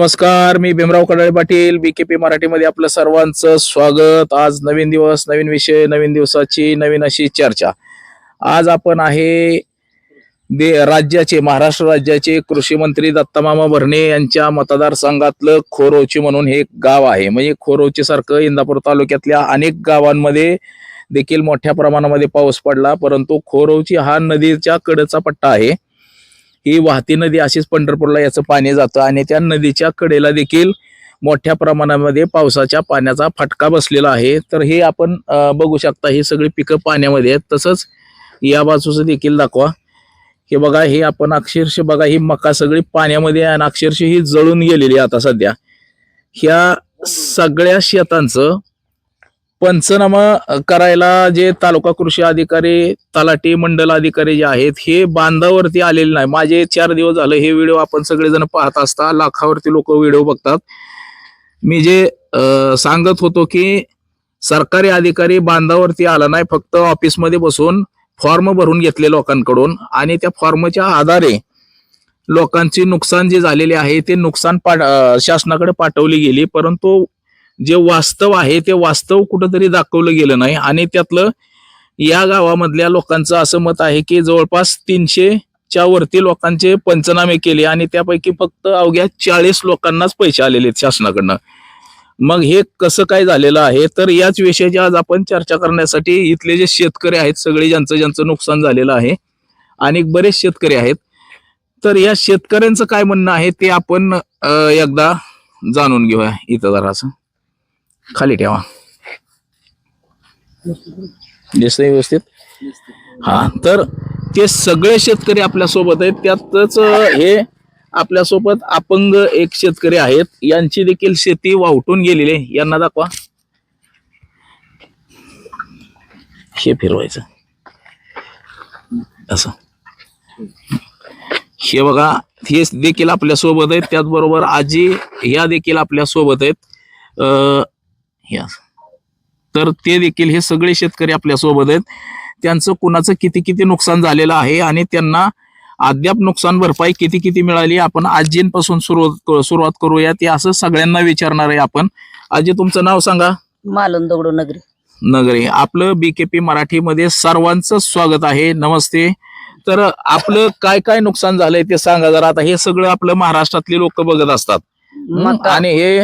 नमस्कार मी भीमराव कडाळे पाटील बीकेपी मराठीमध्ये आपलं सर्वांचं स्वागत. आज नवीन दिवस नवीन विषय नवीन दिवसाची नवीन अशी चर्चा. आज आपण आहे दे राज्याचे महाराष्ट्र राज्याचे कृषी मंत्री दत्तामामा भरणे यांच्या मतदारसंघातलं खोरोची म्हणून हे गाव आहे. म्हणजे खोरोची सारखं इंदापूर तालुक्यातल्या अनेक गावांमध्ये देखील मोठ्या प्रमाणामध्ये पाऊस पडला परंतु खोरोची हा नदीच्या कडेचा पट्टा आहे. ही वाहती नदी अशीच पंढरपूरला याचं पाणी जातं आणि त्या नदीच्या कडेला देखील मोठ्या प्रमाणामध्ये पावसाच्या पाण्याचा फटका बसलेला आहे. तर हे आपण बघू शकता ही सगळी पिकं पाण्यामध्ये आहेत. तसंच या बाजूचं देखील दाखवा. हे बघा हे आपण अक्षरशः बघा ही मका सगळी पाण्यामध्ये आणि अक्षरशः ही जळून गेलेली आहे आता सध्या. ह्या सगळ्या शेतांचं पंचनामा करायला जे तालुका कृषी अधिकारी तलाठी मंडल अधिकारी जे आहेत हे बांधावरती आलेले नाही. माझे चार दिवस झाले हे व्हिडिओ आपण सगळेजण पाहत असता लाखावरती लोक व्हिडिओ बघतात. मी जे सांगत होतो की सरकारी अधिकारी बांधावरती आला नाही फक्त ऑफिसमध्ये बसून फॉर्म भरून घेतले लोकांकडून आणि त्या फॉर्मच्या आधारे लोकांची नुकसान जे झालेले आहे ते नुकसान पा शासनाकडे पाठवली गेली परंतु जे वास्तव आहे ते वास्तव कुठंतरी दाखवलं गेलं नाही. आणि त्यातलं या गावामधल्या लोकांचं असं मत आहे की जवळपास तीनशेच्या वरती लोकांचे पंचनामे केले आणि त्यापैकी फक्त अवघ्या चाळीस लोकांनाच पैसे आलेले आहेत शासनाकडनं. मग हे कसं काय झालेलं आहे? तर याच विषयाची आज आपण चर्चा करण्यासाठी इथले जे शेतकरी आहेत सगळे ज्यांचं ज्यांचं नुकसान झालेलं आहे आणि बरेच शेतकरी आहेत. तर या शेतकऱ्यांचं काय म्हणणं आहे ते आपण एकदा जाणून घेऊया. इथं जरासं. खाली ठेवा. दिसतंय व्यवस्थित? हा तर ते सगळे शेतकरी आपल्यासोबत आहेत. त्यातच हे आपल्यासोबत अपंग एक शेतकरी आहेत. यांची देखील शेती वावटून गेलेली आहे. यांना दाखवा. हे फिरवायचं. असं. हे बघा हे देखील आपल्यासोबत आहेत. त्याचबरोबर आजी ह्या देखील आपल्यासोबत आहेत. अं, हे असं. तर ते देखील हे सगळे शेतकरी आपल्यासोबत आहेत. त्यांचं कुणाचं किती किती नुकसान झालेलं आहे आणि त्यांना अद्याप नुकसान भरपाई किती किती मिळाली आपण आजींपासून सुरुवात सुरुवात करूया ते असं सगळ्यांना विचारणार आहे आपण. आजी तुमचं नाव सांगा. मालून दगडू नगरी. नगरे. आपलं बीकेपी मराठीमध्ये सर्वांचं स्वागत आहे. नमस्ते. तर आपलं काय काय नुकसान झालंय ते सांगा जरा. आता हे सगळं आपलं महाराष्ट्रातले लोक बघत असतात. मका आणि हे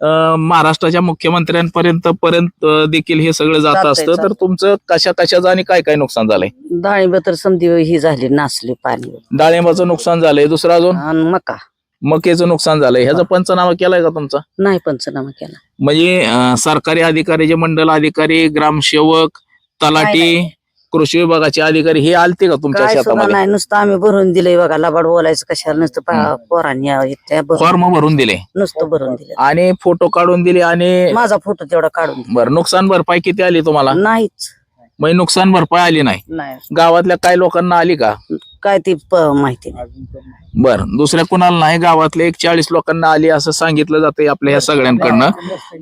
अं, महाराष्ट्राच्या मुख्यमंत्र्यांपर्यंत पर्यंत अं, देखील हे सगळं जात जातंय, असतं. तर जातंय. तुमचं कशा कशाचं आणि काय काय नुकसान झालंय? डाळिंब तर समधी ही झाली नासली पाणी. डाळिंबाचं नुकसान झालंय. दुसरं अजून? आणि मका. मकेचं नुकसान झालंय. ह्याचा पंचनामा केलाय का तुमचा? नाही पंचनामा केला. म्हणजे अं, सरकारी अधिकारी जे मंडल अधिकारी ग्रामसेवक तलाठी कृषी विभागाचे अधिकारी हे आलते का तुमच्या काय शेतामध्ये? नाही नुसतं आम्ही भरून दिलंय बघा लबाड बोलायचं कशाला नुसतं पा- पोरांनी भरून- फॉर्म भरून दिले. नुसतं भरून दिलं आणि फोटो काढून दिले आणि माझा फोटो तेवढा काढून दिला. बर नुकसान भरपाई किती आली तुम्हाला? नाहीच. म्हणजे नुकसान भरपाई आली नाही. नाही. गावातल्या काही लोकांना आली का? काय ती प- माहिती नाही. बर दुसऱ्या कुणाला नाही गावातल्या एक चाळीस लोकांना आली असं सांगितलं जातंय आपल्या ह्या सगळ्यांकडनं.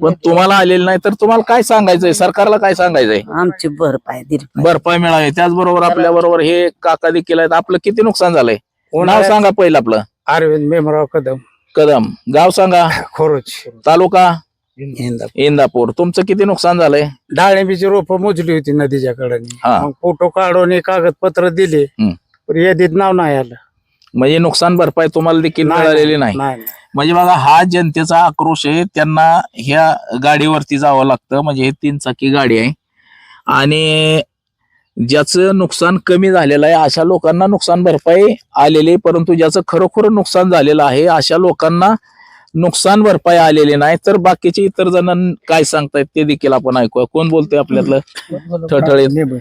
पण तुम्हाला आलेलं नाही तर तुम्हाला काय सांगायचंय? सरकारला काय सांगायचंय? आमची भरपाय दिली पाहिजे. भरपाई मिळावी त्याचबरोबर आपल्या बरोबर हे काका देखील आहेत. आपलं किती नुकसान झालंय? नाव सांगा पहिलं आपलं. अरविंद भीमराव कदम. कदम. गाव सांगा. खोरोच. तालुका? इंदापूर. तुमचं किती नुकसान झालंय? डाळिंबीची रोप मोजली होती नदीच्या हा. कडेने मग फोटो काढून एक कागदपत्र दिले. हम्म. पण यादीत नाव नाही आलं. म्हणजे नुकसान भरपाई तुम्हाला देखील मिळालेली नाही नाही. म्हणजे बघा हा जनतेचा आक्रोश आहे. त्यांना ह्या गाडीवरती जावं लागतं. म्हणजे हे तीन चाकी गाडी आहे. आणि ज्याचं नुकसान कमी झालेलं आहे अशा लोकांना नुकसान भरपाई आलेली आहे, परंतु ज्याचं खरोखर नुकसान झालेलं आहे अशा लोकांना नुकसान भरपाई आलेली नाही तर बाकीचे इतर जण काय सांगतायत ते देखील आपण ऐकूया. कोण बोलतोय आपल्यातलं? ठळठळीत.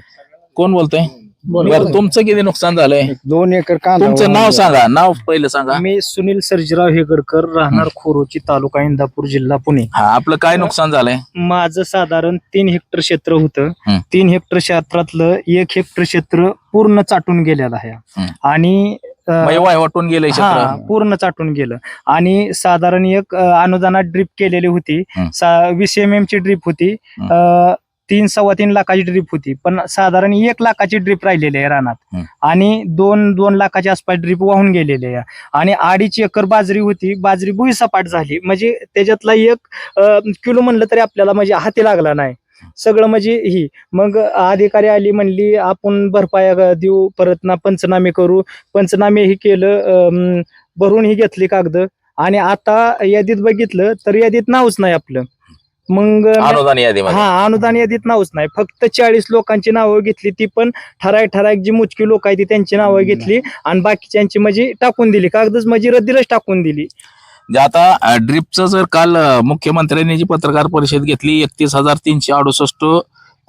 कोण बोलतोय? बरं तुमचं किती नुकसान झालंय? दोन एकर कांदा तुमचं नाव सांगा नाव पहिलं सांगा. मी सुनील सर्जीराव हेगडकर राहणार खोरोची तालुका इंदापूर जिल्हा पुणे. हा आपलं काय नुकसान झालंय? माझं साधारण तीन हेक्टर क्षेत्र होतं. तीन हेक्टर क्षेत्रातलं एक हेक्टर क्षेत्र पूर्ण चाटून गेलेलं आहे. आणि म्हणजे वाटून गेले हा पूर्ण चाटून गेलं. आणि साधारण एक अ, अनुदानात ड्रीप केलेली होती. हं. सा- वीस एम एम ची ड्रीप होती. हं. अ, तीन सव्वा तीन लाखाची ड्रीप होती. पण साधारण एक लाखाची ड्रीप राहिलेली आहे रानात. हं. आणि दोन दोन लाखाच्या आसपास ड्रीप वाहून गेलेली आहे. आणि अडीच एकर बाजरी होती. बाजरी भुईसपाट झाली. म्हणजे त्याच्यातला एक अं, किलो म्हणलं तरी आपल्याला म्हणजे हाती लागला नाही. सगळं म्हणजे ही. मग अधिकारी आली म्हणली आपण भरपाई देऊ परत ना पंचनामे करू. पंचनामे ही केलं अं, भरून ही घेतली कागद. आणि आता यादीत बघितलं तर यादीत नावच नाही आपलं. मग अनुदान यादीमध्ये. हा अनुदान यादीत नावच नाही. फक्त चाळीस लोकांची नावं घेतली ती पण ठराविक ठराविक जी मोजकी लोक आहेत ती त्यांची नावं घेतली आणि बाकीच्यांची म्हणजे टाकून दिली. कागदच म्हणजे रद्दीलाच टाकून दिली. जे आता ड्रीपचं जर काल मुख्यमंत्र्यांनी जी पत्रकार परिषद घेतली एकतीस हजार तीनशे अडुसष्ट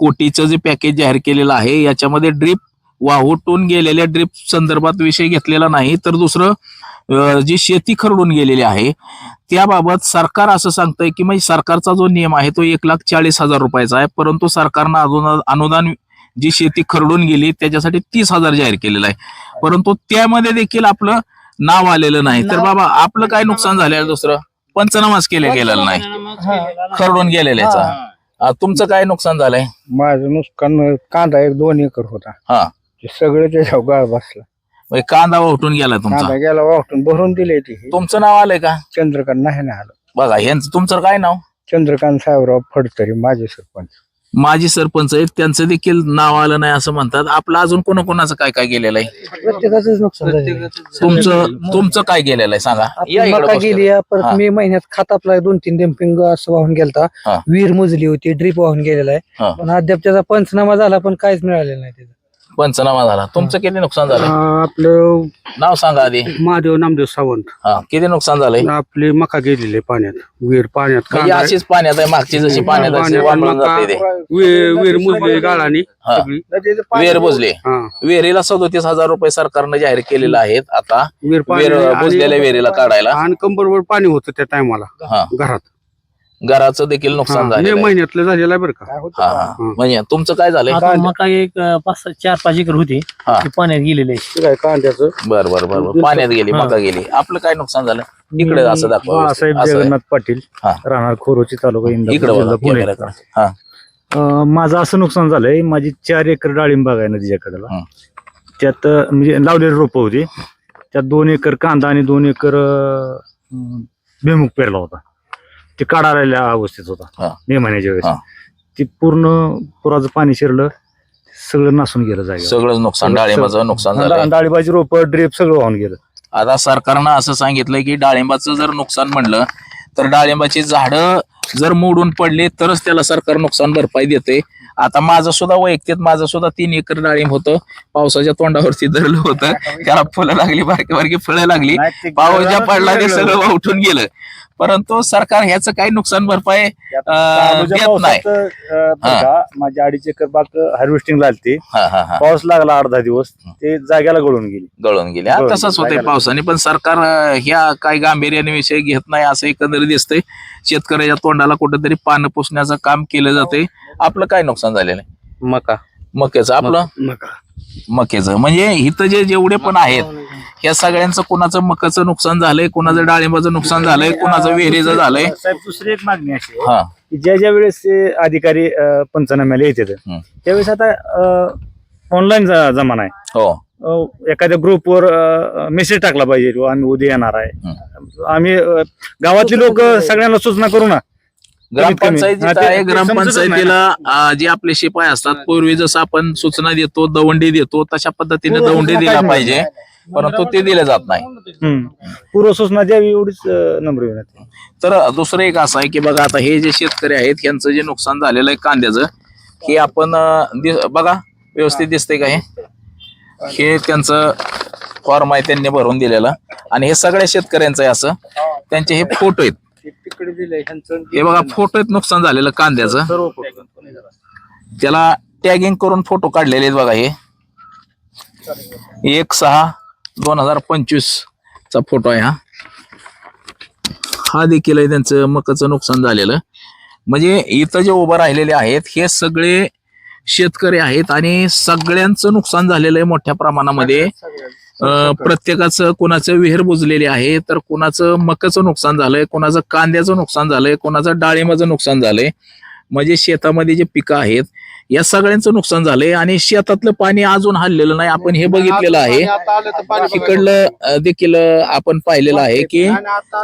कोटीचं जे पॅकेज जाहीर केलेलं आहे याच्यामध्ये ड्रीप वाहुटून गेलेल्या ड्रीप संदर्भात विषय घेतलेला नाही तर दुसरं जी शेती खरडून गेलेली आहे त्याबाबत सरकार असं सांगतंय की म्हणजे सरकारचा जो नियम आहे तो एक लाख चाळीस हजार रुपयाचा आहे परंतु सरकारनं अजून अनुदान जी शेती खरडून गेली त्याच्यासाठी तीस हजार जाहीर केलेलं आहे. परंतु त्यामध्ये देखील आपलं नाव आलेलं नाही. तर बाबा आपलं काय नुकसान झालेलं दुसरं? पंचनामाच केले गेलेलं नाही. खरडून गेलेल्याचा आ, तुमचं काय नुकसान झालंय? माझं नुकसान कांदा एक दोन एकर होता. हा. ते सगळं त्याच्यावर गाळ बसला. म्हणजे कांदा उठून गेला तुमचा? कांदा गेला वाटून भरून दिले ते. तुमचं नाव आलंय का? चंद्रकांत नाही ना आलं. बघा यांचं तुमचं काय नाव? चंद्रकांत साहेबराव फडतरी माझे सरपंच. माजी सरपंच आहेत त्यांचं देखील नाव आलं नाही असं म्हणतात आपलं अजून कोणाकोणाचं काय काय गेलेलं आहे प्रत्येकाच नुकसान झालं तुमचं तुमचं काय गेलेलं आहे सांगा या इकडं मका. गेली या, परत हा. मे महिन्यात खात आपला दोन तीन डेम्पिंग असं वाहून गेलता हा. विहीर मुजली होती ड्रीप वाहून गेलेला हा. आहे पण अद्याप त्याचा पंचनामा झाला पण काहीच मिळालेलं नाही त्याचं पंचनामा झाला. तुमचं किती नुकसान झालं आपलं नाव सांगा आधी. महादेव नामदेव सावंत. हा किती नुकसान झालंय? आपली मका गेलेली पाण्यात. विहीर पाण्यात म्हणजे अशीच पाण्यात आहे मागची जशी पाण्यात अशी वांबळून जाते ते. विहीर मुजली गाळानी. हा. विहीर बुजली हा. विहिरीला सदोतीस हजार रुपये सरकारनं जाहीर केलेले आहेत आता. विहीर विहीर बुजलेल्या विहिरीला काढायला. आणि कंबरवर पाणी होतं त्या टायमाला हा. घरात. घराचं देखील नुकसान झालं महिन्यातलं झालेलं आहे बरं का? हा म्हणजे तुमचं काय झालंय? आता मका एक अं, पाच सहा- चार पाच एकर होती. हा. ती पाण्यात गेलेली आहे. काय कांद्याचं? बर बर बर बर. पाण्यात गेली. मका गेली. आपलं काय नुकसान झालं? इकडे असं दाखवा बाळासाहेब व्यवस्थित. असं आहे. जगन्नाथ पाटील हा. राहणार खोरोची तालुका इंदापूर इकडे जिल्हा. हा. अं, माझं असं नुकसान झालंय माझी चार एकर डाळिंब बाग आहे नदीच्या कडेला हं. त्यात अं, म्हणजे लावलेली रोपं होती. त्यात दोन एकर कांदा आणि दोन एकर अं, भुईमुग पेरला होता. ते काढायला अवस्थेत होता. हा. मे महिन्याच्या वेळेस. ते पूर्ण पुराचं पाणी शिरलं सगळं नासून गेलं जायचं सगळंच नुकसान डाळिंबाचं नुकसान झालं डाळिंबाची रोपं ड्रीप सगळं वाहून गेलं. आता सरकारनं असं सांगितलंय की डाळिंबाचं जर नुकसान म्हणलं तर डाळिंबाची झाडं जर मोडून पडले तरच त्याला सरकार नुकसान भरपाई देते आता माझं सुद्धा वैयक्तिक माझं सुद्धा तीन एकर डाळिंब होतं. पावसाच्या तोंडावरती धरलं होतं. त्याला फुलं लागली बारकी बारकी फळं लागली. पाऊस ज्या पडला ते सगळं उठून गेलं. परंतु सरकार ह्याचं काही नुकसान भरपाई देत नाही. हा. माझी अडीच एकर बाग हार्वेस्टिंग लागते पाऊस लागला दहा दिवस ते जाग्याला गळून गेली. गळून गेले. तसंच होतंय. पावसाने. पण सरकार ह्या काही गांभीर्याने विषय घेत नाही असं एकंदरीत दिसतंय. शेतकऱ्याच्या तोंडाला कुठेतरी पानं पुसण्याचं काम केलं जाते आपलं काय नुकसान झालेलं आहे? मका. मक्याचं आपलं? मका. मक्याचं. म्हणजे इथं जे जेवढे पण आहेत या सगळ्यांचं कुणाचं मकाचं नुकसान झालंय कुणाचं डाळिंबाचं नुकसान झालंय कुणाचं विहिरीचं झालंय? साहेब दुसरी एक मागणी अशी आहे हा. की ज्या ज्या वेळेस ते अधिकारी अं, पंचनाम्याला येतात हं. त्यावेळेस आता ऑनलाईन जमाना आहे. हो. अं, एखाद्या ग्रुपवर मेसेज टाकला पाहिजे आम्ही उद्या येणार आहे. आम्ही अं, गावातली लोक सगळ्यांना सूचना करू ना. ग्रामपंचायत आहे ग्रामपंचायतीला जे आपले शिपाई असतात पूर्वी जसं आपण सूचना देतो दवंडी देतो तशा पद्धतीने दवंडी दिला पाहिजे परंतु ते दिले जात नाही. हं. पूर्व सूचना द्यावी एवढीच विनंती. तर दुसरं एक असं आहे की बघा आता हे जे शेतकरी आहेत यांचं जे नुकसान झालेलं आहे कांद्याचं हे आपण बघा व्यवस्थित दिसतंय का हे? हे त्यांचं फॉर्म आहे त्यांनी भरून दिलेलं. आणि हे सगळ्या शेतकऱ्यांचं आहे असं. त्यांचे हे फोटो आहेत. तिकडे दिलंय ह्यांचं हे बघा फोटो आहेत नुकसान झालेलं कांद्याचं. त्याला टॅगिंग करून फोटो काढलेले आहेत बघा हे. एक सहा दोन हजार पंचवीस चा फोटो आहे हा. हा देखील आहे त्यांचं मकाचं नुकसान झालेलं. म्हणजे इथं जे उभं राहिलेले आहेत हे सगळे शेतकरी आहेत आणि सगळ्यांचं नुकसान झालेलं आहे मोठ्या प्रमाणामध्ये. प्रत्येकाचं कोणाचं विहीर बुजलेली आहे तर कोणाचं मकाचं नुकसान झालंय कोणाचं कांद्याचं नुकसान झालंय कोणाचं डाळिंबाचं नुकसान झालंय. म्हणजे शेतामध्ये जे पिकं आहेत या सगळ्यांचं नुकसान झालंय आणि शेतातलं पाणी अजून हल्लेलं नाही. आपण हे बघितलेलं आहे. इकडलं देखील आपण पाहिलेलं आहे की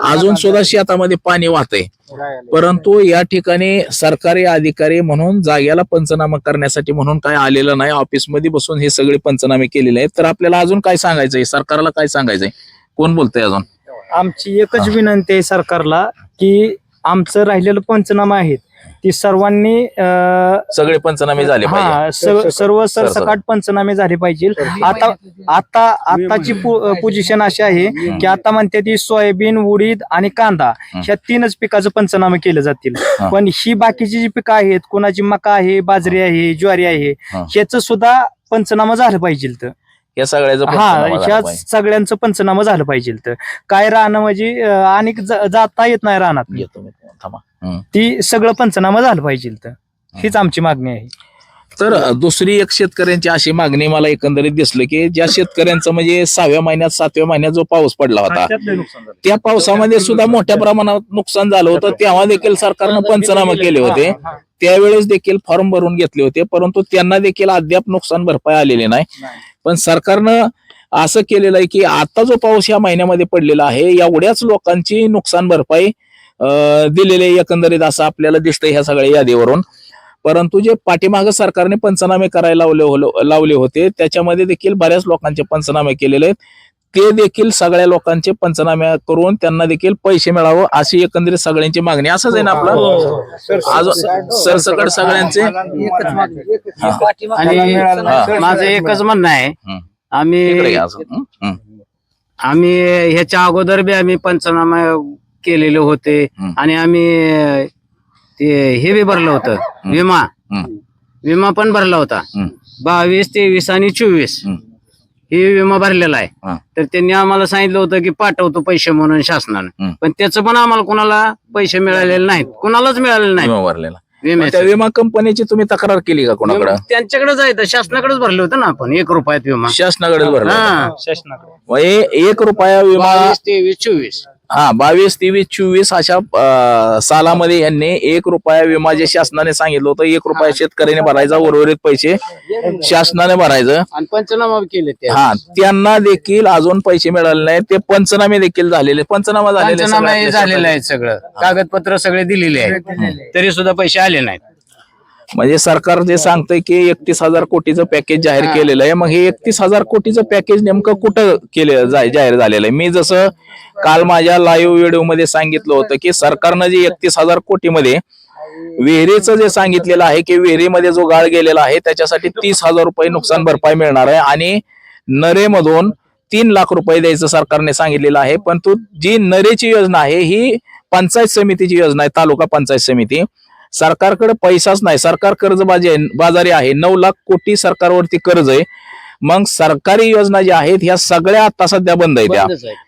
अजून सुद्धा शेतामध्ये पाणी वाहतंय. परंतु या ठिकाणी सरकारी अधिकारी म्हणून जाग्याला पंचनामा करण्यासाठी म्हणून काय आलेलं नाही. ऑफिसमध्ये बसून हे सगळे पंचनामे केलेले आहेत. तर आपल्याला अजून काय सांगायचंय? सरकारला काय सांगायचंय? कोण बोलतंय अजून? आमची एकच विनंती आहे सरकारला की आमचं राहिलेलं पंचनामा आहेत ती सर्वांनी अं, सगळे पंचनामे झाले पाहिजे. हा सर्व सरसकट पंचनामे झाले पाहिजे. आता आता आताची पोझिशन अशी आहे की आता म्हणते ती सोयाबीन उडीद आणि कांदा ह्या तीनच पिकाचं पंचनामे केले जातील. हा. पण ही बाकीची जी पिकं आहेत कोणाची मका आहे बाजरी आहे ज्वारी आहे हा. ह्याचं सुद्धा पंचनामा झालं पाहिजे तर. या सगळ्याचं हा पंचनामा झाला ह्या पाहिजे. सगळ्यांचं पंचनामा झालं पाहिजे तर काय राहणं म्हणजे अं, आणि ज- जाता येत नाही रानात. येतो मी थांबा. हम्म. ती सगळं पंचनामा झालं पाहिजे तर हीच आमची मागणी आहे. तर दुसरी एक शेतकऱ्यांची अशी मागणी मला एकंदरीत दिसलं की ज्या शेतकऱ्यांचा म्हणजे सहाव्या महिन्यात सातव्या महिन्यात जो पाऊस पडला होता त्या पावसामध्ये सुद्धा मोठ्या प्रमाणात नुकसान झालं होतं. तेव्हा देखील सरकारनं पंचनामे केले होते. त्यावेळेस देखील फॉर्म भरून घेतले होते परंतु त्यांना देखील अद्याप नुकसान भरपाई आलेली नाही. पण सरकारनं असं केलेलं आहे की आता जो पाऊस या महिन्यामध्ये पडलेला आहे एवढ्याच लोकांची नुकसान भरपाई दिलेली आहे एकंदरीत असं आपल्याला दिसतंय ह्या सगळ्या यादीवरून. परंतु जे पाठीमागं सरकारने पंचनामे करायला लावले लावले होते त्याच्यामध्ये देखील बऱ्याच लोकांचे पंचनामे केलेले आहेत ते देखील सगळ्या लोकांचे पंचनामे करून त्यांना देखील पैसे मिळावं अशी एकंदरीत सगळ्यांची मागणी असंच आहे ना आपलं सरसकट सगळ्यांचे आणि हा. माझं एकच म्हणणं आहे हं. आम्ही. हं? हं. आम्ही ह्याच्या अगोदर बी आम्ही पंचनामा केलेले होते हं. आणि आम्ही ते हे बी भरलं होतं. विमा. हं. विमा पण भरला होता. हं. बावीस तेवीस आणि चोवीस. हं. हे विमा भरलेला आहे. हा. तर त्यांनी आम्हाला सांगितलं होतं की पाठवतो पैसे म्हणून शासनानं. हं. पण त्याचं पण आम्हाला कुणाला पैसे मिळालेले नाहीत. कुणालाच मिळालेले नाहीत. विमा भरलेला. मग विम्याचं त्या विमा कंपनीची तुम्ही तक्रार केली का कोणाकडे? त्यांच्याकडे जायचं शासनाकडेच भरले होते ना आपण. एक रुपयात विमा. शासनाकडेच भरला हा. शासनाकडे. मग हे एक रुपया विमा बावीस तेवीस चोवीस. हा बावीस तेवीस चोवीस अशा सालामध्ये यांनी एक रुपया विमा जे शासनाने सांगितलं होतं एक रुपया शेतकऱ्याने भरायचा उर्वरित पैसे शासनाने भरायचं. आणि पंचनामा केले ते. हा त्यांना देखील अजून पैसे मिळाले नाही ते पंचनामे देखील झालेले पंचनामा झालेले पंचनामा झालेलं आहे सगळं. कागदपत्र सगळे दिलेले आहेत. तरी सुद्धा पैसे आले नाहीत. म्हणजे सरकार जे सांगतंय की एकतीस हजार कोटीचं पॅकेज जाहीर केलेलं आहे. मग हे एकतीस हजार कोटीचं पॅकेज नेमकं कुठं केलं जाहीर झालेलं आहे? मी जसं काल माझ्या लाईव्ह व्हिडिओमध्ये सांगितलं होतं की सरकारनं जे एकतीस हजार कोटीमध्ये विहिरीचं जे सांगितलेलं आहे की विहिरीमध्ये जो गाळ गेलेला आहे त्याच्यासाठी तीस हजार रुपये नुकसान भरपाई मिळणार आहे आणि नरेमधून तीन लाख रुपये द्यायचं सरकारने सांगितलेलं आहे. पण तो जी नरेची योजना आहे ही पंचायत समितीची योजना आहे तालुका पंचायत समिती. सरकारकडे पैसाच नाही. सरकार कर्जबाजी आहे बाजारी आहे. नऊ लाख कोटी सरकारवरती कर्ज आहे. मग सरकारी योजना ज्या आहेत ह्या सगळ्या आता सध्या बंद आहेत.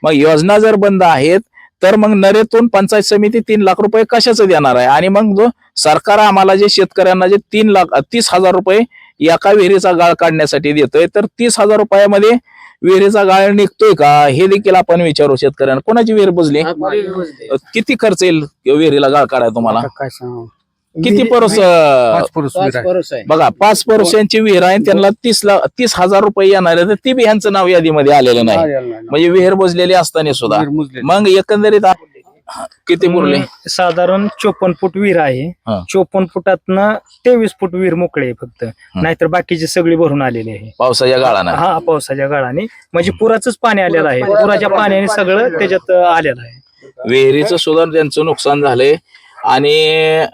मग योजना जर बंद आहेत तर मग नरेतून पंचायत समिती तीन लाख रुपये कशाचं देणार आहे? आणि मग जो सरकार आम्हाला जे शेतकऱ्यांना जे तीन लाख तीस हजार रुपये एका विहिरीचा गाळ काढण्यासाठी देतोय तर तीस हजार रुपयामध्ये विहिरीचा गाळ निघतोय का? हे देखील आपण विचारू शेतकऱ्यांना. कोणाची विहीर बुजली? किती खर्च येईल विहिरीला गाळ काढाय तुम्हाला? किती परस पाच पुरुष पाच वीर आहे. परस आहे. बघा पाच विहीर आहे त्यांना तीस ला तीस हजार रुपये येणार आहे तर ती बी ह्यांचं नाव यादीमध्ये आलेलं नाही. आलेलं नाही. म्हणजे विहीर बुजलेली असताना सुद्धा. वीर मुजले. मग एकंदरीत आ- किती मुरले? साधारण चोपन्न फूट विहीर आहे. हा. चोपन्न फुटातनं तेवीस फूट विहीर मोकळे आहे फक्त. नाहीतर बाकीची सगळी भरून आलेली आहे. पावसाच्या गाळानं. हा पावसाच्या काळाने म्हणजे पुराचंच पाणी आलेलं आहे. पुराच्या पाण्याने सगळं. त्याच्यात अं, आलेलं आहे. विहिरीचं सुद्धा त्यांचं नुकसान झालंय. आणि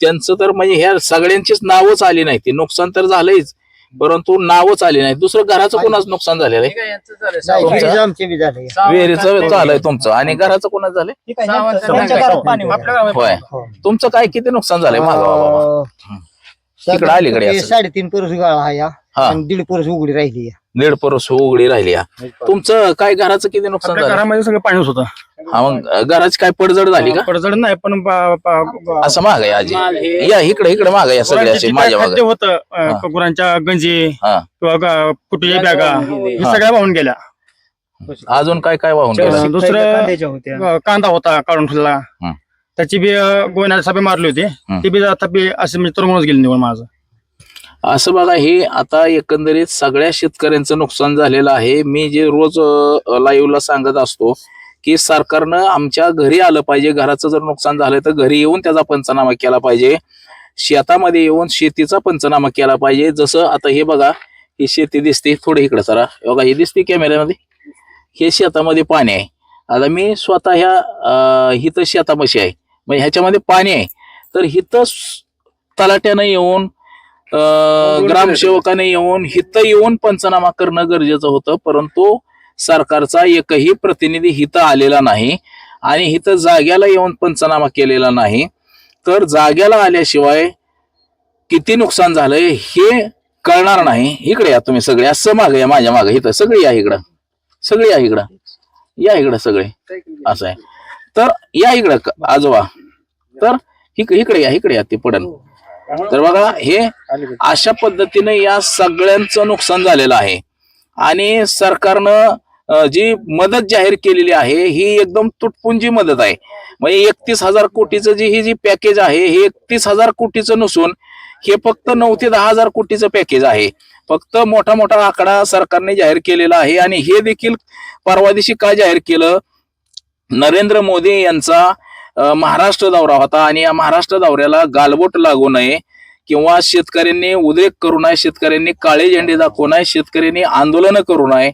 त्यांचं तर म्हणजे ह्या सगळ्यांचीच नावच आली नाही ती नुकसान तर झालंयच परंतु नावच आली नाही दुसरं घराचं कोणाचं नुकसान झालेलं आहे? विहिरीचं झालंय. तुमचं. आणि घराचं कोणाचं झालंय? त्यांच्या घरात पाणी होतं. होय. तुमचं काय किती नुकसान झालंय? बाबा. तिकडे अलीकडे. साडेतीन परस गाळा आहे हा. आणि दीड परस उघडी राहिली दीड परस उघडी राहिली हा. तुमचं काय घराचं किती नुकसान आपल्या झालं? घरामध्ये सगळं पाणीच होतं. हा मग घराची काय पडझड झाली का? पडझड नाही पण बा- बा- बा- असं माग आहे आजी. या इकडे इकडे माग या सगळ्या गुरांचे असे जे माझ्या काय माग खाद्य होतं. अं, गुरांच्या गंजी हा. किंवा गा- कुटीच्या बॅगा हे हा. सगळ्या वाहून गेल्या. अजून काय काय वाहून गेलं? दुसरं कांद्याच्या होत्या. अं, कांदा होता काढून ठेवला त्याची बी अं, गोविंदा थापे मारली होती. ती बी थापे असे म्हणजे तरुणच गेली निवड माझं. असं बघा हे आता एकंदरीत सगळ्या शेतकऱ्यांचं नुकसान झालेलं आहे. मी जे रोज लाईव्हला सांगत असतो की सरकारनं आमच्या घरी आलं पाहिजे. घराचं जर नुकसान झालं तर घरी येऊन त्याचा पंचनामा केला पाहिजे. शेतामध्ये येऊन शेतीचा पंचनामा केला पाहिजे. जसं आता हे बघा ही शेती दिसते. थोडे इकडे सरा बघा ही दिसते कॅमेऱ्यामध्ये? हे शेतामध्ये पाणी आहे. आता मी स्वतः ह्या हिथं शेतापाशी आहे. म्हणजे ह्याच्यामध्ये पाणी आहे. तर हिथं तलाट्यानं येऊन ग्रामसेवकाने येऊन हिथं येऊन पंचनामा करणं गरजेचं होतं परंतु सरकारचा एकही प्रतिनिधी हिथं आलेला नाही आणि हिथं जाग्याला येऊन पंचनामा केलेला नाही. तर जाग्याला आल्याशिवाय किती नुकसान झालंय हे कळणार नाही. इकडे या तुम्ही सगळे असं मागे या माझ्या मागे. इथं सगळे या इकडं. सगळे या इकडं. या इकडं सगळे. असं आहे. तर या इकडं आजोबा. तर इक- इकडे या इकडे या ते पडन तर बघा हे अशा पद्धतीने या सगळ्यांचं नुकसान झालेलं आहे. आणि सरकारनं जी मदत जाहीर केलेली आहे ही एकदम तुटपुंजी मदत आहे. म्हणजे एकतीस हजार कोटीचं जी ही जी पॅकेज आहे हे एकतीस हजार कोटीचं नसून हे फक्त नऊ ते दहा हजार कोटीचं पॅकेज आहे. फक्त मोठा मोठा आकडा सरकारने जाहीर केलेला आहे. आणि हे देखील परवा दिवशी का जाहीर केलं? नरेंद्र मोदी यांचा महाराष्ट्र दौरा होता आणि या महाराष्ट्र दौऱ्याला गालबोट लागू नये किंवा शेतकऱ्यांनी उद्रेक करू नये शेतकऱ्यांनी काळे झेंडे दाखवू नये शेतकऱ्यांनी आंदोलन करू नये.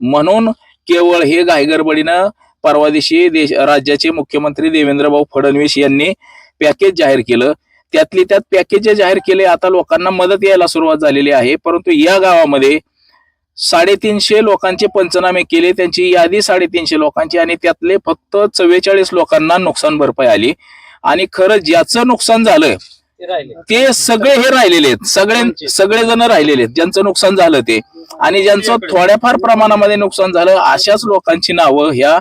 म्हणून केवळ हे घाईगडबडीनं परवा दिवशी देश राज्याचे मुख्यमंत्री देवेंद्रभाऊ फडणवीस यांनी पॅकेज जाहीर केलं. त्यातली त्यात पॅकेज जे जाहीर केले आता लोकांना मदत यायला सुरुवात झालेली आहे. परंतु या गावामध्ये साडेतीनशे लोकांचे पंचनामे केले त्यांची यादी साडेतीनशे लोकांची आणि त्यातले फक्त चव्वेचाळीस लोकांना नुकसान भरपाई आली. आणि खरं ज्याचं नुकसान झालं ते सगळे हे राहिलेले आहेत. सगळे सगळे जण राहिलेले आहेत. ज्यांचं नुकसान झालं ते. आणि ज्यांचं थोड्याफार प्रमाणामध्ये नुकसान झालं अशाच लोकांची नावं ह्या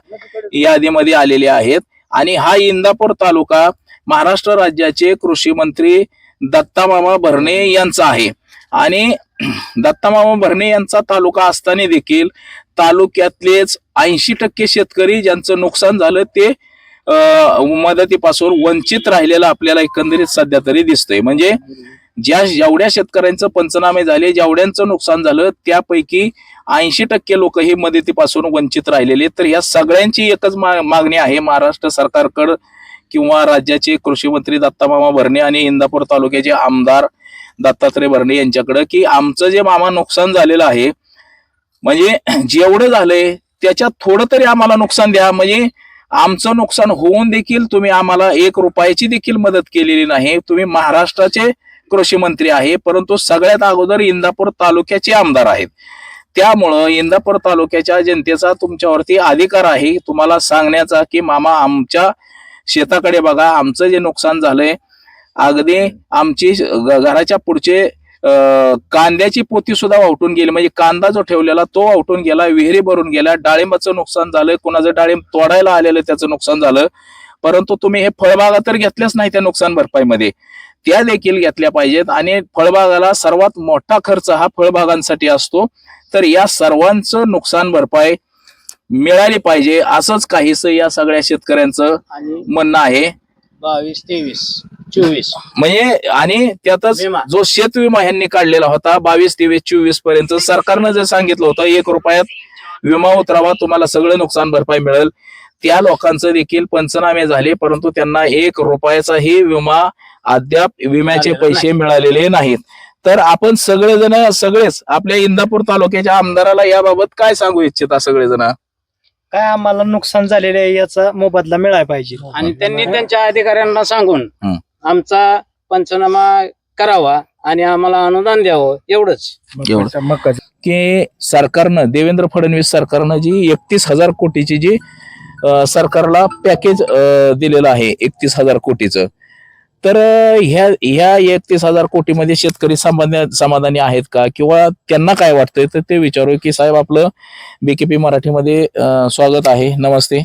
यादीमध्ये आलेली आहेत. आणि हा इंदापूर तालुका महाराष्ट्र राज्याचे कृषी मंत्री दत्तामामा भरणे यांचा आहे. आणि दत्तामामा भरणे यांचा तालुका असताना देखील तालुक्यातलेच ऐंशी टक्के शेतकरी ज्यांचं नुकसान झालं ते मदतीपासून वंचित राहिलेलं आपल्याला एकंदरीत सध्या तरी दिसतंय. म्हणजे ज्या जेवढ्या शेतकऱ्यांचं पंचनामे झाले जेवढ्यांचं नुकसान झालं त्यापैकी ऐंशी टक्के लोक हे मदतीपासून वंचित राहिलेले तर या सगळ्यांची एकच मा- मागणी आहे महाराष्ट्र सरकारकडं किंवा राज्याचे कृषी मंत्री दत्तामामा भरणे आणि इंदापूर तालुक्याचे आमदार दत्तात्रय भरणे यांच्याकडं की आमचं जे मामा नुकसान झालेलं आहे म्हणजे जेवढं झालंय त्याच्यात थोडं तरी आम्हाला नुकसान द्या. म्हणजे आमचं नुकसान होऊन देखील तुम्ही आम्हाला एक रुपयाची देखील मदत केलेली नाही. तुम्ही महाराष्ट्राचे कृषी मंत्री आहे परंतु सगळ्यात अगोदर इंदापूर तालुक्याचे आमदार आहेत. त्यामुळं इंदापूर तालुक्याच्या जनतेचा तुमच्यावरती अधिकार आहे. तुम्हाला सांगण्याचा की मामा आमच्या शेताकडे बघा आमचं जे नुकसान झालंय अगदी आमची घराच्या पुढचे कांद्याची पोती सुद्धा वावटून गेली. म्हणजे कांदा जो ठेवलेला तो वावटून गेला विहिरी भरून गेला डाळिंबाचं नुकसान झालं कुणाचं डाळिंब तोडायला आलेलं त्याचं नुकसान झालं. परंतु तुम्ही हे फळबागा तर घेतल्याच नाही त्या नुकसान भरपाईमध्ये. त्या देखील घेतल्या पाहिजेत. आणि फळबागाला सर्वात मोठा खर्च हा फळबागांसाठी असतो. तर या सर्वांचं नुकसान भरपाई मिळाली पाहिजे. असंच काहीस या सगळ्या शेतकऱ्यांचं म्हणणं आहे. बावीस तेवीस चोवीस. म्हणजे आणि त्यातच विमा. जो शेत विमा यांनी काढलेला होता बावीस तेवीस चोवीसपर्यंत सरकारनं जे सांगितलं होतं एक रुपयात विमा उतरावा तुम्हाला सगळं नुकसान भरपाई मिळेल. त्या लोकांचं देखील पंचनामे झाले परंतु त्यांना एक रुपयाचाही विमा अद्याप विम्याचे मिळालेला पैसे मिळालेले नाहीत. तर आपण सगळेजण सगळेच आपल्या इंदापूर तालुक्याच्या आमदाराला याबाबत काय सांगू इच्छिता सगळेजण? काय आम्हाला नुकसान झालेलं आहे याचा मोबदला मिळाला पाहिजे. आणि त्यांनी त्यांच्या अधिकाऱ्यांना सांगून हं. आमचा पंचनामा करावा आणि आम्हाला अनुदान द्यावं एवढंच. की सरकारनं देवेंद्र फडणवीस सरकारनं जी एकतीस हजार कोटीची जी अं, सरकारला पॅकेज दिलेलं आहे एकतीस हजार कोटीचं तर ह्या ह्या एकतीस हजार कोटीमध्ये शेतकरी समाधानी समाधानी आहेत का? किंवा त्यांना काय वाटतंय? तर ते विचारू की साहेब आपलं बीकेपी मराठीमध्ये स्वागत आहे. नमस्ते.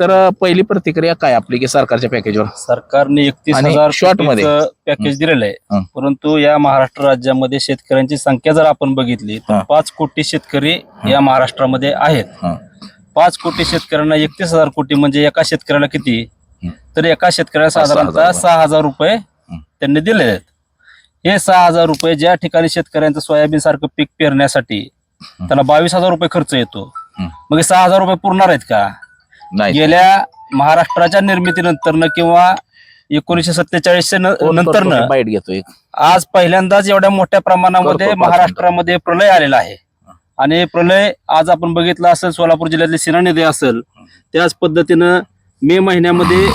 तर पहिली प्रतिक्रिया काय आपली की सरकारच्या पॅकेजवर सरकारने एकतीस हजार short मध्ये. पॅकेज दिलेलं आहे. परंतु या महाराष्ट्र राज्यामध्ये शेतकऱ्यांची संख्या जर आपण बघितली तर. पाच कोटी शेतकरी या महाराष्ट्रामध्ये आहेत. पाच कोटी शेतकऱ्यांना एकतीस हजार कोटी म्हणजे एका शेतकऱ्याला किती? तर एका शेतकऱ्याला साधारणतः. सहा हजार रुपये त्यांनी दिलेले आहेत. हे सहा हजार रुपये ज्या ठिकाणी शेतकऱ्यांचं सोयाबीन सारखं पीक पेरण्यासाठी त्याला बावीस हजार रुपये खर्च येतो. मग सहा हजार रुपये पुरणार आहेत का? गेल्या महाराष्ट्राच्या निर्मितीनंतरनं किंवा एकोणीशे सत्तेचाळीसच्या नंतरनं आज पहिल्यांदाच एवढ्या मोठ्या प्रमाणामध्ये महाराष्ट्रामध्ये प्रलय आलेला आहे. आणि प्रलय आज आपण बघितलं असेल सोलापूर जिल्ह्यातले सिना नदी असेल त्याच पद्धतीनं मे महिन्यामध्ये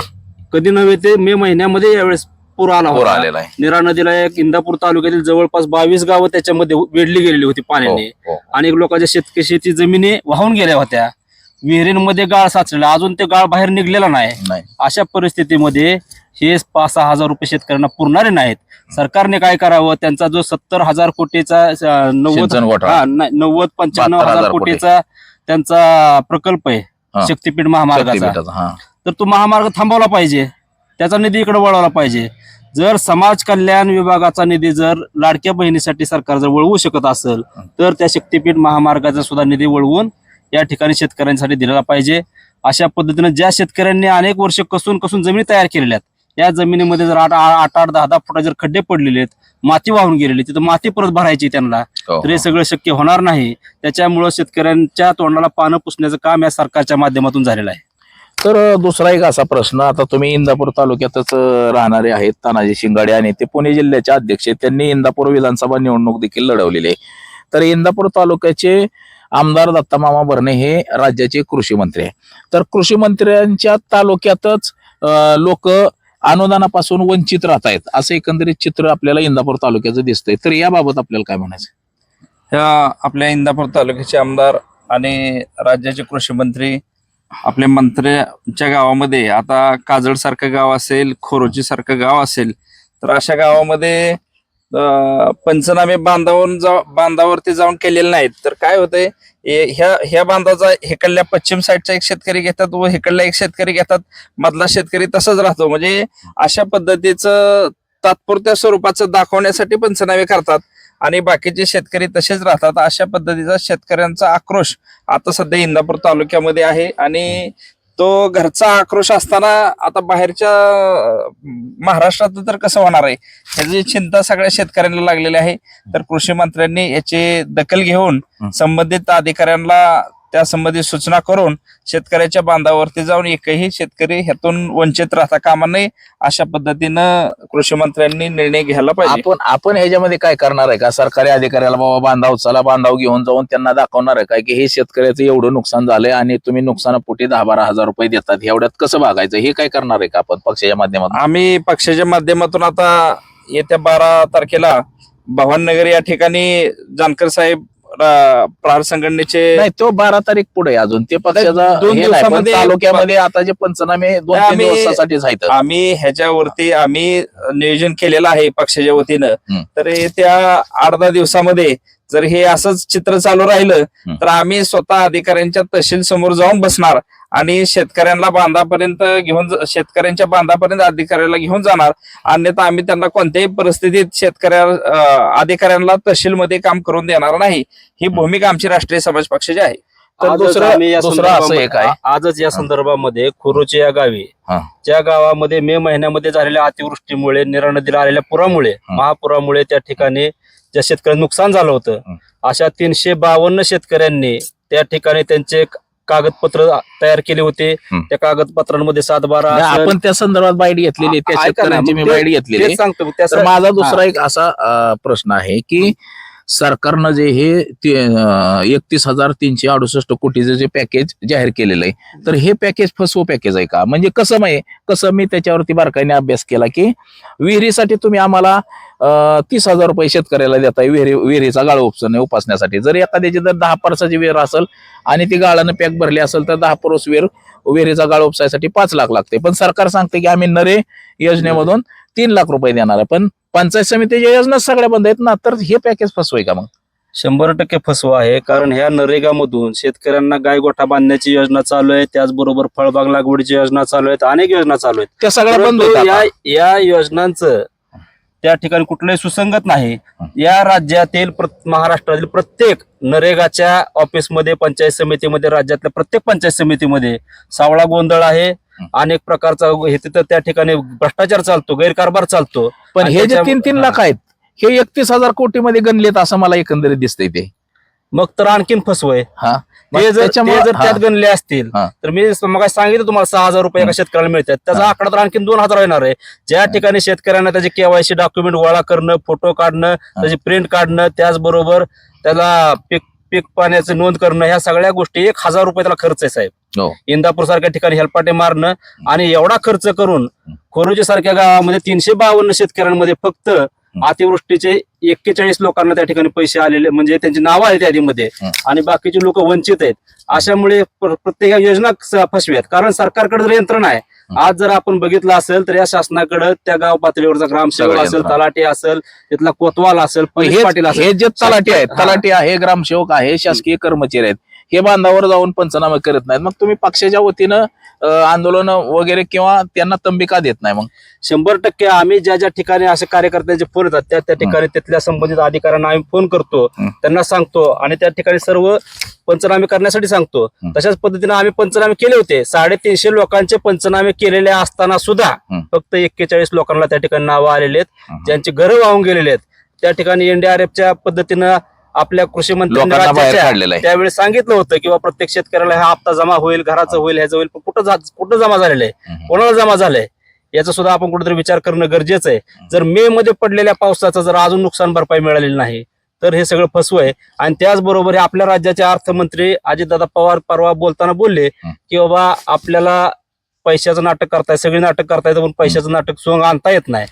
कधी नव्हे ते मे महिन्यामध्ये यावेळेस पूर आला पूर होता. आलेला आहे. निरा नदीला एक इंदापूर तालुक्यातील जवळपास बावीस गावं त्याच्यामध्ये वेढली गेलेली होती हो, पाण्याने. हो. अनेक लोकांच्या शेतक शेती जमिनी वाहून गेल्या होत्या. विहिरींमध्ये गाळ साचलेला. अजून ते गाळ बाहेर निघलेला नाही. नाही. अशा परिस्थितीमध्ये हे पाच सहा हजार रुपये शेतकऱ्यांना पुरणारे नाहीत. सरकारने काय करावं? त्यांचा जो सत्तर हजार कोटीचा अं, नव्वद सिंचन घोटाळा. हा, नाही, नव्वद पंच्याण्णव 72,000 हजार कोटी. कोटीचा त्यांचा प्रकल्प आहे हा. शक्तीपीठ महामार्गाचा. शक्तिपीठाचा, हा. तर तो महामार्ग थांबवला पाहिजे. त्याचा निधी इकडे वळवला पाहिजे. जर समाज कल्याण विभागाचा निधी जर लाडक्या बहिणीसाठी सरकार जर वळवू शकत असेल तर त्या शक्तीपीठ महामार्गाचा सुद्धा निधी वळवून या ठिकाणी शेतकऱ्यांसाठी दिलेला पाहिजे. अशा पद्धतीनं ज्या शेतकऱ्यांनी अनेक वर्ष कसून कसून जमिनी तयार केलेल्या आहेत या जमिनीमध्ये जर आठ आठ आठ दहा दहा फुटा जर खड्डे पडलेले आहेत माती वाहून गेलेली तिथं माती परत भरायची त्यांना हो, तर हे हो. सगळं शक्य होणार नाही. त्याच्यामुळं शेतकऱ्यांच्या तोंडाला पानं पुसण्याचं काम या सरकारच्या माध्यमातून झालेलं आहे. तर दुसरा एक असा प्रश्न आता तुम्ही इंदापूर तालुक्यातच राहणारे आहेत तानाजी शिंगाडे आणि ते पुणे जिल्ह्याचे अध्यक्ष त्यांनी इंदापूर विधानसभा निवडणूक देखील लढवलेली आहे. तर इंदापूर तालुक्याचे आमदार दत्तामामा भरणे हे राज्याचे कृषी मंत्री आहे तर कृषी मंत्र्यांच्या तालुक्यातच लोक अनुदानापासून वंचित राहत आहेत. असं एकंदरीत चित्र आपल्याला इंदापूर तालुक्याचं दिसतंय. तर याबाबत आपल्याला काय म्हणायचं? ह्या आपल्या इंदापूर तालुक्याचे आमदार आणि राज्याचे कृषी मंत्री आपल्या मंत्र्याच्या गावामध्ये आता काजळ सारखं गाव असेल खोरोची सारखं गाव असेल तर अशा गावामध्ये पंचनामे बांधावरून जा बांधावरती जाऊन केलेले नाहीत. तर काय होतंय ह्या ह्या बांधाचा हेकडल्या पश्चिम साईडचा एक शेतकरी घेतात व हेकडला एक शेतकरी घेतात. मधला शेतकरी तसंच राहतो. म्हणजे अशा पद्धतीचं तात्पुरत्या स्वरूपाचं दाखवण्यासाठी पंचनामे करतात. आणि बाकीचे शेतकरी तसेच राहतात. अशा पद्धतीचा शेतकऱ्यांचा आक्रोश आता सध्या इंदापूर तालुक्यामध्ये आहे. आणि तो घरचा आक्रोश असताना आता बाहेरच्या महाराष्ट्रात तर कसं होणार आहे? ह्याची चिंता सगळ्या शेतकऱ्यांना लागलेली आहे. तर कृषी मंत्र्यांनी याची दखल घेऊन. संबंधित अधिकाऱ्यांना त्या संबंधित सूचना करून शेतकऱ्याच्या बांधावरती जाऊन एकही शेतकरी ह्यातून वंचित राहता कामा नये अशा पद्धतीनं कृषी मंत्र्यांनी निर्णय घ्यायला पाहिजे. आपण आपण ह्याच्यामध्ये काय करणार आहे का? सरकारी अधिकाऱ्याला बाबा बांधाव चला बांधाव घेऊन जाऊन त्यांना दाखवणार आहे काय की हे शेतकऱ्याचं एवढं नुकसान झालंय आणि तुम्ही नुकसानापोटी दहा बारा हजार रुपये देतात. एवढ्यात कसं भागायचं? हे काय करणार आहे का आपण पक्षाच्या माध्यमातून? आम्ही पक्षाच्या माध्यमातून आता येत्या बारा तारखेला भवाननगर या ठिकाणी जानकर साहेब प्रहार संघटनेचे नाही तो बारा तारीख पुढे आहे अजून. ते पक्षाचा दोन हे नाही, पण दिवसामध्ये- तालुक्यामध्ये आता जे पंचनामे दोन तीन आम्ही- दिवसासाठीच आहेत आम्ही ह्याच्यावरती आम्ही नियोजन केलेलं आहे पक्षाच्या वतीनं. तर येत्या दहा दिवसामध्ये जर हे असंच चित्र चालू राहिलं. तर आम्ही स्वतः अधिकाऱ्यांच्या तहसील समोर जाऊन बसणार आणि शेतकऱ्यांना बांधापर्यंत घेऊन शेतकऱ्यांच्या बांधापर्यंत अधिकाऱ्याला घेऊन जाणार. अन्यथा आम्ही त्यांना कोणत्याही परिस्थितीत शेतकऱ्या अधिकाऱ्यांना तहसीलमध्ये काम करून देणार नाही. ही भूमिका आमची राष्ट्रीय समाज पक्षाची आहे. तर आजच दुसरं आम्ही या दुसरं असं एक आहे. आ- आजच या संदर्भामध्ये खोरोचे या गावी हा. ज्या गावामध्ये मे महिन्यामध्ये झालेल्या अतिवृष्टीमुळे निरा नदीला आलेल्या पुरामुळे महापुरामुळे त्या ठिकाणी ज्या शेतकऱ्यांचं नुकसान झालं होतं. अशा तीनशे बावन्न शेतकऱ्यांनी त्या ठिकाणी त्यांचे कागदपत्र तयार केले होते. त्या कागदपत्रांमध्ये सात बारा. आपण त्या संदर्भात बाईट घेतलेली त्या शेतकऱ्यांची मी बाईट घेतलेली सांगतो त्याचं- माझा दुसरा एक असा प्रश्न आहे की सरकारनं जे हे एकतीस हजार तीनशे अडुसष्ट कोटीचं जे पॅकेज जाहीर केलेलं आहे तर हे पॅकेज फसवं पॅकेज आहे का म्हणजे कसं माहिती कसं मी त्याच्यावरती बारकाईने अभ्यास केला की विहिरीसाठी तुम्ही आम्हाला तीस हजार रुपये शेतकऱ्याला देताय विहिरी विहिरीचा गाळ उपसन उपासण्यासाठी. जर एखाद्याची जर दहा परसाची विहीर असेल आणि ती गाळानं पॅक भरली असेल तर दहा परोस विहीर विहिरीचा गाळ उपसायसाठी पाच लाख लागते. पण सरकार सांगते की आम्ही नरे योजनेमधून तीन लाख रुपये देणार आहे. पण पंचायत समितीच्या योजना सगळ्या बंद आहेत ना तर हे पॅकेज फसवय का मग? शंभर टक्के फसवा आहे कारण ह्या नरेगामधून शेतकऱ्यांना गाय गोठा बांधण्याची योजना चालू आहे त्याचबरोबर फळबाग लागवडीची योजना चालू आहेत अनेक योजना चालू आहेत. त्या सगळ्या बंद. या योजनांचं त्या ठिकाणी कुठलंही सुसंगत नाही. या राज्यातील महाराष्ट्रातील प्रत्येक नरेगाच्या ऑफिसमध्ये पंचायत समितीमध्ये राज्यातल्या प्रत्येक पंचायत समितीमध्ये सावळा गोंधळ आहे. अनेक प्रकारचा हे तिथं त्या ठिकाणी भ्रष्टाचार चालतो गैरकारभार चालतो. पण हे जे तीन तीन. लाख आहेत हे एकतीस हजार कोटी मध्ये गणलेत असं मला एकंदरीत दिसतंय ते. मग तर आणखीन फसवय. हा. मग ते जर त्याच्यामुळं- ते जर त्यात हा. गणले असतील हा. तर मी मग सांगितलं तुम्हाला सहा हजार रुपये एका शेतकऱ्याला मिळतात. त्याचा हा. आकडा तर आणखीन दोन हजार येणार आहे. ज्या ठिकाणी शेतकऱ्यांना त्याचे केवायसी डॉक्युमेंट गोळा करणं फोटो काढणं त्याची प्रिंट काढणं त्याचबरोबर त्याला पीक पीक पाण्याची नोंद करणं ह्या सगळ्या गोष्टी एक हजार रुपये त्याला खर्च आहे साहेब. हो. इंदापूर सारख्या ठिकाणी हेलपाटे मारणं आणि एवढा खर्च करून खोरोजी सारख्या गावामध्ये तीनशे बावन्न शेतकऱ्यांमध्ये फक्त अतिवृष्टीचे एक्केचाळीस लोकांना त्या ठिकाणी पैसे आलेले म्हणजे त्यांची नावं आहेत यादीमध्ये. आणि बाकीचे लोक वंचित आहेत. अशामुळे प्र- प्रत्येक योजना स- फसवी आहेत कारण सरकारकडे जर यंत्रणा आहे आज जर आपण बघितलं असेल तर या शासनाकडे त्या गाव पातळीवरचा ग्रामसेवक असेल. तलाठी असेल तिथला कोतवाल असेल हे पाटील असेल. हे जे तलाठी आहेत. तलाठी आहे ग्रामसेवक आहे शासकीय कर्मचारी आहेत हे बांधावर जाऊन पंचनामे करत नाहीत. मग तुम्ही पक्षाच्या वतीनं आंदोलन वगैरे किंवा त्यांना तंबिका देत नाही मग शंभर टक्के आम्ही ज्या ज्या ठिकाणी असे कार्यकर्त्यांचे फोन येतात त्या त्या ठिकाणी तिथल्या संबंधित अधिकाऱ्यांना आम्ही फोन करतो. त्यांना सांगतो आणि त्या ठिकाणी सर्व पंचनामे करण्यासाठी सांगतो. तशाच पद्धतीने आम्ही पंचनामे केले होते साडेतीनशे लोकांचे पंचनामे केलेले असताना सुद्धा. फक्त एक्केचाळीस लोकांना त्या ठिकाणी नावं आलेले आहेत. ज्यांची घरं वाहून गेलेले आहेत त्या ठिकाणी एनडीआरएफच्या पद्धतीनं आपल्या कृषी लोकांना बाहेर आहे. त्यावेळी सांगितलं होतं किंवा प्रत्येक शेतकऱ्याला हा हप्ता जमा होईल घराचं होईल ह्याचं होईल पण कुठं जा- कुठं जमा झालेलं आहे? हं. कोणाला जमा झालंय? याचा सुद्धा आपण कुठेतरी विचार करणं गरजेचं आहे. जर मे मध्ये पडलेल्या पावसाचं जर अजून नुकसान भरपाई मिळालेली नाही तर हे सगळं फसवं आहे. आणि त्याचबरोबर हे आपल्या राज्याचे अर्थमंत्री अजितदादा पवार परवा बोलताना बोलले हं. की बाबा आपल्याला पैशाचं नाटक करताय सगळी नाटक करतायत पण पैशाचं नाटक सोंग आणता येत नाही.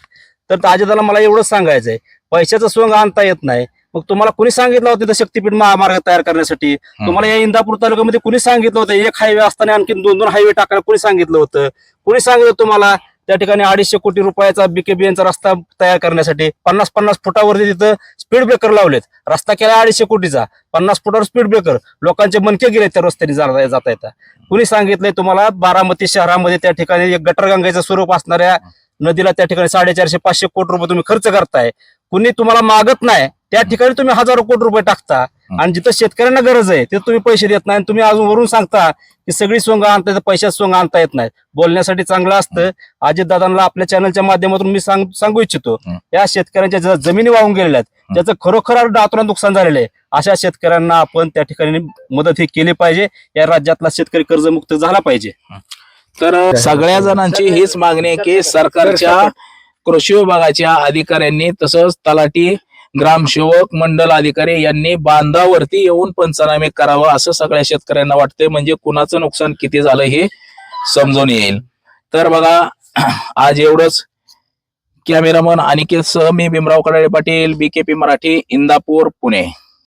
तर अजितदादा मला एवढंच सांगायचंय पैशाचं सोंग आणता येत नाही मग तुम्हाला कुणी सांगितलं होतं शक्तीपीठ महामार्ग तयार करण्यासाठी? तुम्हाला या इंदापूर तालुक्यामध्ये कुणी सांगितलं होतं? एक हायवे असताना आणखी दोन दोन हायवे टाकायला कुणी सांगितलं होतं? कुणी सांगितलं तुम्हाला? त्या ठिकाणी अडीचशे कोटी रुपयाचा बीकेबीएनचा रस्ता तयार करण्यासाठी. पन्नास पन्नास फुटावरती तिथं स्पीड ब्रेकर लावलेत. रस्ता केला अडीचशे कोटीचा. पन्नास फुटावर स्पीड ब्रेकर लोकांचे मनके गेले त्या रस्त्याने जाता जाता येता. कुणी सांगितलंय तुम्हाला? बारामती शहरामध्ये त्या ठिकाणी एक गटरगंगेचं स्वरूप असणाऱ्या नदीला त्या ठिकाणी साडेचारशे पाचशे कोटी रुपये तुम्ही खर्च करताय. कुणी तुम्हाला मागत नाही. त्या ठिकाणी तुम्ही हजारो कोटी रुपये टाकता. आणि जिथं शेतकऱ्यांना गरज आहे तिथं तुम्ही पैसे देत नाही आणि तुम्ही अजून वरून सांगता की सगळी सोंग आणता येतं पैशात सोंग आणता येत नाही. बोलण्यासाठी चांगलं असतं. अजितदादांना आपल्या चॅनलच्या माध्यमातून मी सांग सांगू इच्छितो. हं. या शेतकऱ्यांच्या ज्या जमिनी वाहून गेलेल्या आहेत ज्याचं खरोखर दातुरा नुकसान झालेलं आहे अशा शेतकऱ्यांना आपण त्या ठिकाणी मदत ही केली पाहिजे. या राज्यातला शेतकरी कर्जमुक्त झाला पाहिजे. तर सगळ्या जणांची हीच मागणी आहे की सरकारच्या कृषी विभागाच्या अधिकाऱ्यांनी तसंच तलाठी ग्रामसेवक मंडल अधिकारी यांनी बांधावरती येऊन पंचनामे करावा असं सगळ्या शेतकऱ्यांना वाटतंय. म्हणजे कुणाचं नुकसान किती झालं हे समजून येईल. तर बघा आज एवढंच. कॅमेरामन अनिकेत सह मी भीमराव कडाळे पाटील बीकेपी मराठी इंदापूर पुणे.